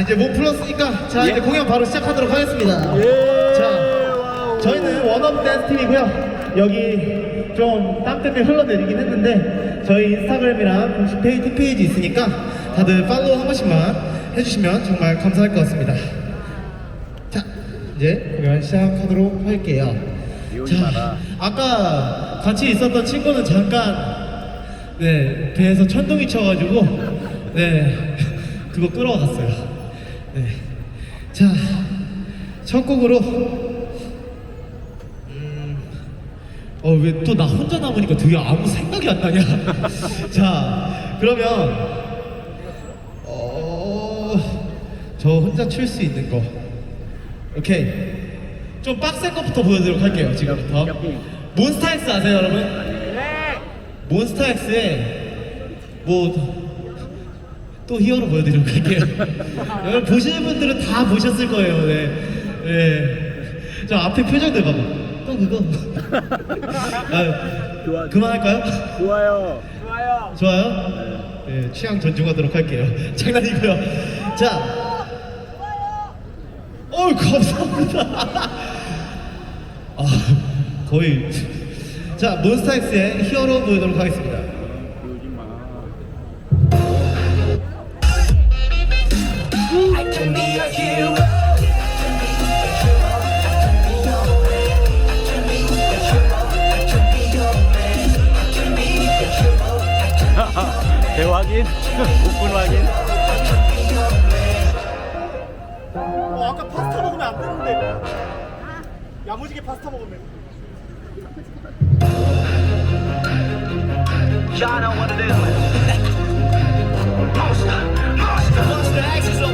이제 몸 풀었으니까 자 이제 예. 공연 바로 시작하도록 하겠습니다. 예. 자, 저희는 원업 댄스 팀이고요. 여기 좀땀 때문에 흘러내리긴 했는데 저희 인스타그램이랑 공식 페이지 페이지 있으니까 다들 팔로우 한 번씩만 해주시면 정말 감사할 것 같습니다. 자, 이제 공연 시작하도록 할게요. 마라. 아까 같이 있었던 친구는 잠깐 네 배에서 천둥이 쳐가지고 네 그거 끌어갔어요. 네. 자, 첫 곡으로 음, 어왜 또 나 혼자 남으니까 되게 아무 생각이 안 나냐? 자, 그러면 어, 저 혼자 출 수 있는 거. 오케이. 좀 빡센 것부터 보여드리도록 할게요. 지금부터. 몬스타엑스 아세요, 여러분? 네. 몬스타엑스의 뭐 또 히어로 보여드리도록 할게요. 여러분 보시는 분들은 다 보셨을 거예요. 네. 네. 저 앞에 표정들 봐봐. 또 그거. 아, 좋아. 그만할까요? 좋아요. 좋아요. 좋아요? 네, 취향 존중하도록 할게요. 장난이고요. 자. 어우, 감사합니다. 아, 거의. 자, 몬스타엑스의 히어로 보여드리도록 하겠습니다. Can be a hero. 배 확인. 어, 아까 파스타 먹으면 안 되는데. 야무지게 파스타 먹으면. Y'all know what it is. Monster, monster, monster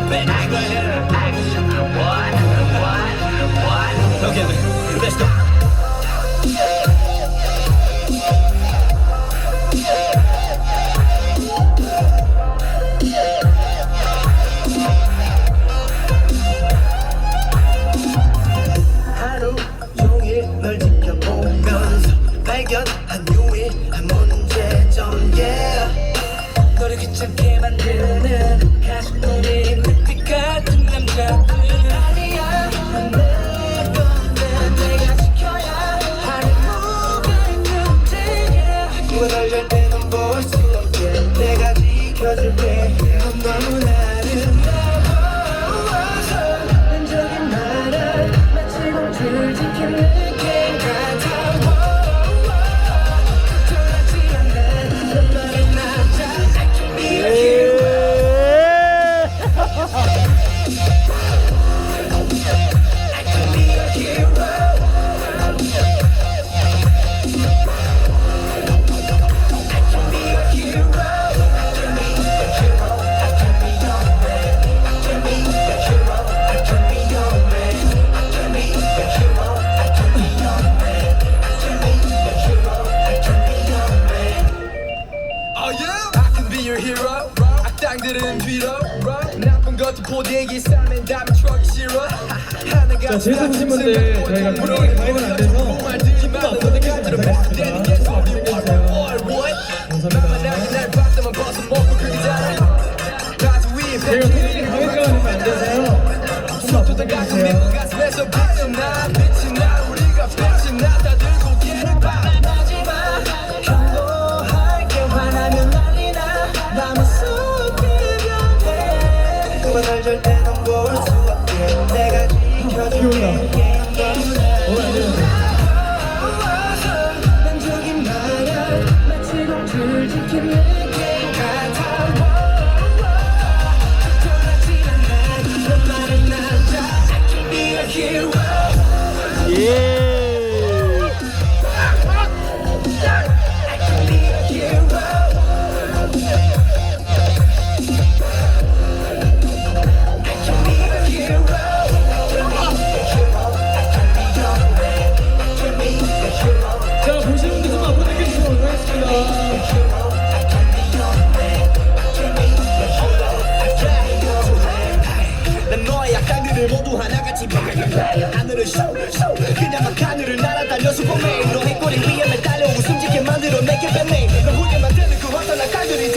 널 지켜보면서 발견한 보대기 싸면 담은 트럭이 싫어 자 제에서 보신 분들 저희가 편하게 가입은 안 돼서 기부가 없어서. 감사드립니다. 저희가 편하게 가입가는 안 돼서요. 좀만 부탁해주세요. Yeah. 웃음 짓게 만들어 내게 뱀맨 너 후회 만드는 그 어떤 악당들이